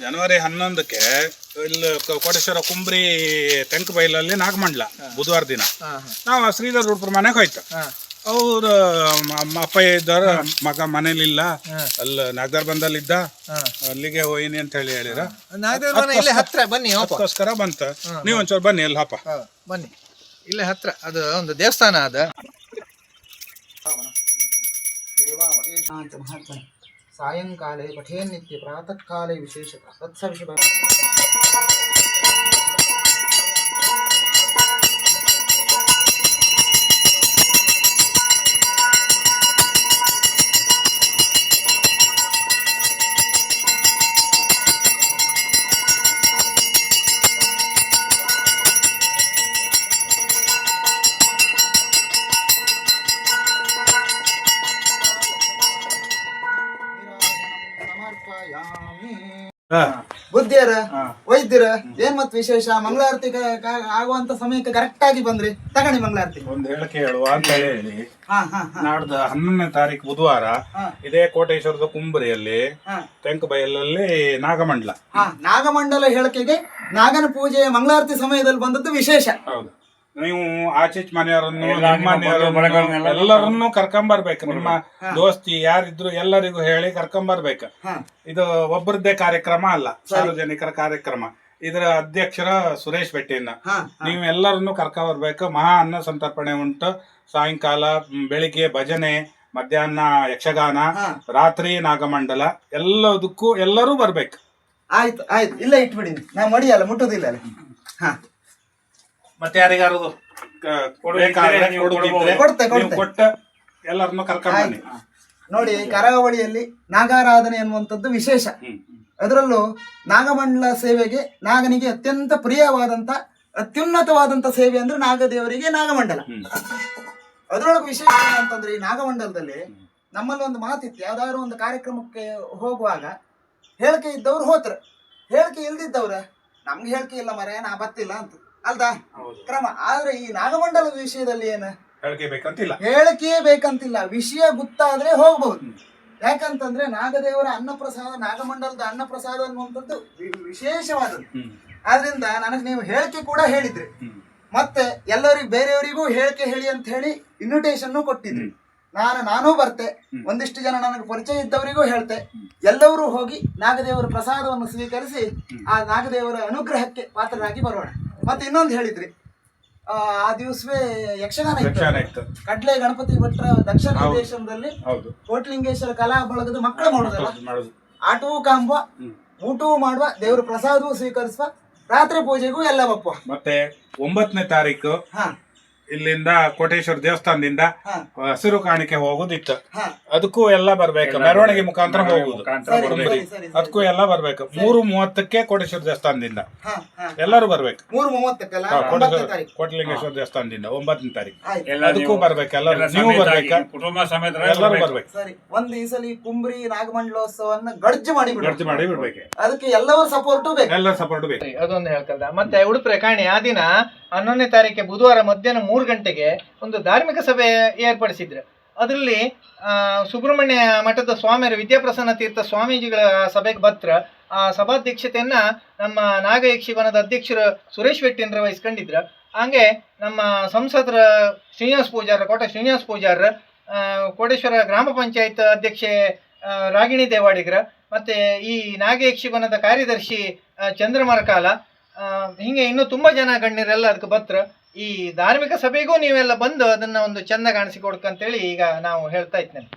ಜನವರಿ ಹನ್ನೊಂದಕ್ಕೆ ಇಲ್ಲಿ ಕ- ಕೋಟೇಶ್ವರ ಕುಂಬ್ರಿ ತೆಂಕ ಬೈಲಲ್ಲಿ ನಾಗಮಂಡ್ಲ ಬುಧವಾರ ದಿನ. ನಾವು ಶ್ರೀಧರ್ ಉಡುಪ್ರ ಮನೆಗೆ ಹೋಯ್ತು. ಅವ್ರ ಅಪ್ಪ ಇದ್ದಾರ ಮಗ ಮನೇಲಿಲ್ಲ. ಅಲ್ಲಿ ನಾಗದಾರ್ ಬಂದಲ್ಲಿ ಇದ್ದ ಅಲ್ಲಿಗೆ ಹೋಯಿನಿ ಅಂತ ಹೇಳಿ ಹೇಳಿರ ಇಲ್ಲೇ ಹತ್ರ ಬನ್ನಿ ಅದಕ್ಕೋಸ್ಕರ ಬಂತ. ನೀವು ಒಂಚೂರು ಬನ್ನಿ ಅಲ್ಲಿ ಹಪ್ಪ ಬನ್ನಿ. ಇಲ್ಲೇ ಹತ್ರ ಅದು ಒಂದು ದೇವಸ್ಥಾನ ಅದ. ಸಾಯಂಕಾಲೆ ಪಠೇನ್ ನಿತ್ಯ ಪ್ರಾತಃ ಕಾಲೇ ಬುದ್ಧಿಯರ ವೈದ್ಯರ ಏನ್ ಮತ್ ವಿಶೇಷ? ಮಂಗಳಾರತಿ ಆಗುವಂತ ಸಮಯಕ್ಕೆ ಕರೆಕ್ಟ್ ಆಗಿ ಬಂದ್ರಿ. ತಗಣಿ ಮಂಗಳಾರತಿ. ಒಂದು ಹೇಳಿಕೆ ಹೇಳುವ ಅಂತ ಹೇಳಿ. ನಾಡ್ದ ಹನ್ನೊಂದನೇ ತಾರೀಕು ಬುಧವಾರ. ಇದೇ ಕೋಟೇಶ್ವರದ ಕುಂಬರಿಯಲ್ಲಿ ತೆಂಕಬೈಲಲ್ಲಿ ನಾಗಮಂಡಲ. ನಾಗಮಂಡಲ ಹೇಳಿಕೆಗೆ ನಾಗನ ಪೂಜೆಯ ಮಂಗಳಾರತಿ ಸಮಯದಲ್ಲಿ ಬಂದದ್ದು ವಿಶೇಷ. ಹೌದು. ನೀವು ಆಚೀಚ್ ಮನೆಯವರನ್ನು ನಿಮ್ಮ ಮನೆಯವರನ್ನು ಎಲ್ಲರನ್ನು ಕರ್ಕೊಂಬರ್ಬೇಕು. ನಿಮ್ಮ ದೋಸ್ತಿ ಯಾರಿದ್ರು ಎಲ್ಲರಿಗೂ ಹೇಳಿ ಕರ್ಕೊಂಬರ್ಬೇಕು. ಇದು ಒಬ್ಬರದ್ದೇ ಕಾರ್ಯಕ್ರಮ ಅಲ್ಲ ಸಾರ್ವಜನಿಕರ ಕಾರ್ಯಕ್ರಮ. ಇದರ ಅಧ್ಯಕ್ಷರ ಸುರೇಶ್ ಬೆಟ್ಟಿನ ಹಾ ನೀವು ಎಲ್ಲರನ್ನು ಕರ್ಕೊಂಬರ್ಬೇಕು. ಮಹಾ ಅನ್ನ ಸಂತರ್ಪಣೆ ಉಂಟು. ಸಾಯಂಕಾಲ ಬೆಳಿಗ್ಗೆ ಭಜನೆ ಮಧ್ಯಾಹ್ನ ಯಕ್ಷಗಾನ. ರಾತ್ರಿ ನಾಗಮಂಡಲ ಎಲ್ಲದಕ್ಕೂ ಎಲ್ಲರೂ ಬರ್ಬೇಕು. ಆಯ್ತು ಆಯ್ತು. ಇಲ್ಲ ಇಟ್ಬಿಡಿ. ನಾ ಮಡಿಯಲ್ಲ ಮುಟ್ಟೋದಿಲ್ಲ ಹಾ. ಮತ್ತೆ ಯಾರಿಗಾರು ಎಲ್ಲರನ್ನ ಕರ್ಕೊಂಡು ಕೊಡುದಿದ್ರೆ ಕೊಡ್ತೆ, ನೀವು ಕೊಡ್ತೆ. ಕೊಟ್ಟ ಎಲ್ಲರನ್ನು ಕರ್ಕೊಂಡ್ ಬನ್ನಿ. ನೋಡಿ ಕರಾವಳಿಯಲ್ಲಿ ನಾಗಾರಾಧನೆ ಅನ್ನುವಂಥದ್ದು ವಿಶೇಷ. ಹ್ಮ್. ಅದರಲ್ಲೂ ನಾಗಮಂಡಲ ಸೇವೆಗೆ ನಾಗನಿಗೆ ಅತ್ಯಂತ ಪ್ರಿಯವಾದಂತ ಅತ್ಯುನ್ನತವಾದಂತ ಸೇವೆ ಅಂದ್ರೆ ನಾಗದೇವರಿಗೆ ನಾಗಮಂಡಲ. ಹ್ಮ್. ಅದರೊಳಗೆ ವಿಶೇಷ ಏನಂತಂದ್ರೆ ಈ ನಾಗಮಂಡಲದಲ್ಲಿ ನಮ್ಮಲ್ಲಿ ಒಂದು ಮಾತಿತ್ತು. ಯಾವ್ದಾದ್ರು ಒಂದು ಕಾರ್ಯಕ್ರಮಕ್ಕೆ ಹೋಗುವಾಗ ಹೇಳಿಕೆ ಇದ್ದವ್ರು ಹೋತ್ರ. ಹೇಳಿಕೆ ಇಲ್ದಿದ್ದವ್ರ ನಮ್ಗೆ ಹೇಳಿಕೆ ಇಲ್ಲ ಮರ ನಾ ಬತ್ತಿಲ್ಲ ಅಂತ. ಅಲ್ದಾ? ಕ್ರಮ. ಆದ್ರೆ ಈ ನಾಗಮಂಡಲದ ವಿಷಯದಲ್ಲಿ ಏನ? ಹೇಳಿಕೆ ಬೇಕಂತಿಲ್ಲ ಹೇಳಿಕೆಯೇ ಬೇಕಂತಿಲ್ಲ ವಿಷಯ ಗೊತ್ತಾದ್ರೆ ಹೋಗ್ಬಹುದು ಯಾಕಂತಂದ್ರೆ ನಾಗದೇವರ ಅನ್ನಪ್ರಸಾದ ನಾಗಮಂಡಲದ ಅನ್ನಪ್ರಸಾದ ಅನ್ನುವಂಥದ್ದು ವಿಶೇಷವಾದದ್ದು. ಆದ್ರಿಂದ ನನಗೆ ನೀವು ಹೇಳಿಕೆ ಕೂಡ ಹೇಳಿದ್ರಿ. ಮತ್ತೆ ಎಲ್ಲರಿಗೂ ಬೇರೆಯವರಿಗೂ ಹೇಳಿಕೆ ಹೇಳಿ ಅಂತ ಹೇಳಿ ಇನ್ವಿಟೇಷನ್ ಕೊಟ್ಟಿದ್ರಿ. ನಾನು ನಾನೂ ಬರ್ತೆ. ಒಂದಿಷ್ಟು ಜನ ನನಗೆ ಪರಿಚಯ ಇದ್ದವರಿಗೂ ಹೇಳ್ತೆ. ಎಲ್ಲರೂ ಹೋಗಿ ನಾಗದೇವರ ಪ್ರಸಾದವನ್ನು ಸ್ವೀಕರಿಸಿ ಆ ನಾಗದೇವರ ಅನುಗ್ರಹಕ್ಕೆ ಪಾತ್ರರಾಗಿ ಬರೋಣ. ಮತ್ತೆ ಇನ್ನೊಂದು ಹೇಳಿದ್ರಿ. ಆ ಆ ದಿವಸವೇ ಯಕ್ಷಗಾನ ಇತ್ತು. ಯಕ್ಷಗಾನ ಇತ್ತು. ಕಡ್ಲೆ ಗಣಪತಿ ಭಟ್ರ ದಕ್ಷಿಣ ದೇಶದಲ್ಲಿ ಹೌದು. ಕೋಟ್ಲಿಂಗೇಶ್ವರ ಕಲಾ ಬಳಗದ ಮಕ್ಕಳು ಮಾಡೋದಲ್ಲ? ಮಾಡುದು. ಆಟವೂ ಕಾಂಬ ಊಟವೂ ಮಾಡುವ ದೇವರ ಪ್ರಸಾದವೂ ಸ್ವೀಕರಿಸುವ ರಾತ್ರಿ ಪೂಜೆಗೂ ಎಲ್ಲ ಬಪ್ಪ ಮತ್ತೆ ಒಂಬತ್ತನೇ ತಾರೀಕು ಹಾ. ಇಲ್ಲಿಂದ ಕೋಟೇಶ್ವರ ದೇವಸ್ಥಾನದಿಂದ ಹಾ. ಹಸಿರು ಕಾಣಿಕೆ ಹೋಗೋದಿತ್ತು. ಹಾ. ಅದಕ್ಕೂ ಎಲ್ಲ ಬರ್ಬೇಕು. ಮೆರವಣಿಗೆ ಮುಖಾಂತರ ಹೋಗುದು ಸರಿ ಸರಿ ಸರಿ ಅದಕ್ಕೂ ಎಲ್ಲ ಬರ್ಬೇಕು. ಮೂರು ಮೂವತ್ತಕ್ಕೆ ಕೋಟೇಶ್ವರ ದೇವಸ್ಥಾನದಿಂದ. ಹಾ ಹಾ. ಎಲ್ಲರೂ ಬರ್ಬೇಕು. ಮೂರು ಮೂವತ್ತಕ್ಕಲ್ಲ ಹಾ, ಒಂಬತ್ತನೇ ಕೋಟೇಶ್ವರ ತಾರೀಕು. ಕೋಟಲಿಂಗೇಶ್ವರ ದೇವಸ್ಥಾನದಿಂದ ಒಂಬತ್ತನೇ ತಾರೀಕು. ಆಯ್ತು. ಅದಕ್ಕೂ ಬರ್ಬೇಕು. ಎಲ್ಲರೂ ನೀವು ಬರ್ಬೇಕಾ. ಕುಟುಂಬ ಸಮೇತ ಎಲ್ಲರೂ ಬರ್ಬೇಕು. ಸರಿ. ಒಂದ್ ಈ ಸಲ ಈ ಕುಂಬ್ರಿ ನಾಗಮಂಡಲೋತ್ಸವನ್ನ ಗಡ್ಜು ಮಾಡಿ ಬಿಡು. ಗಡ್ತಿ ಮಾಡಿ ಬಿಡ್ಬೇಕು. ಅದಕ್ಕೆ ಎಲ್ಲವರ ಸಪೋರ್ಟ್ ಬೇಕು. ಎಲ್ಲರ ಸಪೋರ್ಟ್ ಬೇಕು. ಅದೊಂದು ಹೇಳ್ಕಲ್ದ ಮತ್ತೆ ಉಡುಪ್ರೆ ಕಾಣಿ ಆ ದಿನ ಹನ್ನೊಂದನೇ ತಾರೀಕೆ ಬುಧವಾರ ಮಧ್ಯಾಹ್ನ ಮೂರು ಗಂಟೆಗೆ ಒಂದು ಧಾರ್ಮಿಕ ಸಭೆ ಏರ್ಪಡಿಸಿದ್ರು. ಅದರಲ್ಲಿ ಸುಬ್ರಹ್ಮಣ್ಯ ಮಠದ ಸ್ವಾಮಿಯರು, ವಿದ್ಯಾಪ್ರಸನ್ನ ತೀರ್ಥ ಸ್ವಾಮೀಜಿಗಳ ಸಭೆಗೆ ಬತ್ರ, ಆ ಸಭಾಧ್ಯಕ್ಷತೆಯನ್ನು ನಮ್ಮ ನಾಗಯಕ್ಷಿವನದ ಅಧ್ಯಕ್ಷರು ಸುರೇಶ್ ಶೆಟ್ಟಿನ್ರ ವಹಿಸ್ಕೊಂಡಿದ್ರು. ಹಂಗೆ ನಮ್ಮ ಸಂಸದರ ಶ್ರೀನಿವಾಸ ಪೂಜಾರ ಕೋಟ ಶ್ರೀನಿವಾಸ ಪೂಜಾರ ಕೋಟೇಶ್ವರ ಗ್ರಾಮ ಪಂಚಾಯತ್ ಅಧ್ಯಕ್ಷೆ ರಾಗಿಣಿ ದೇವಾಡಿಗ್ರ, ಮತ್ತೆ ಈ ನಾಗಯಕ್ಷಿವನದ ಕಾರ್ಯದರ್ಶಿ ಚಂದ್ರಮರಕಾಲ ಹಿಂಗೆ ಇನ್ನೂ ತುಂಬ ಜನ ಗಣ್ಯರೆಲ್ಲ ಅದಕ್ಕೆ ಬತ್ರ ಈ ಧಾರ್ಮಿಕ ಸಭೆಗೂ ನೀವೆಲ್ಲ ಬಂದು ಅದನ್ನ ಒಂದು ಚಂದ ಕಾಣಿಸಿಕೊಡ್ಕಂತೇಳಿ ಈಗ ನಾವು ಹೇಳ್ತಾ ಇದ್ದೇನೆ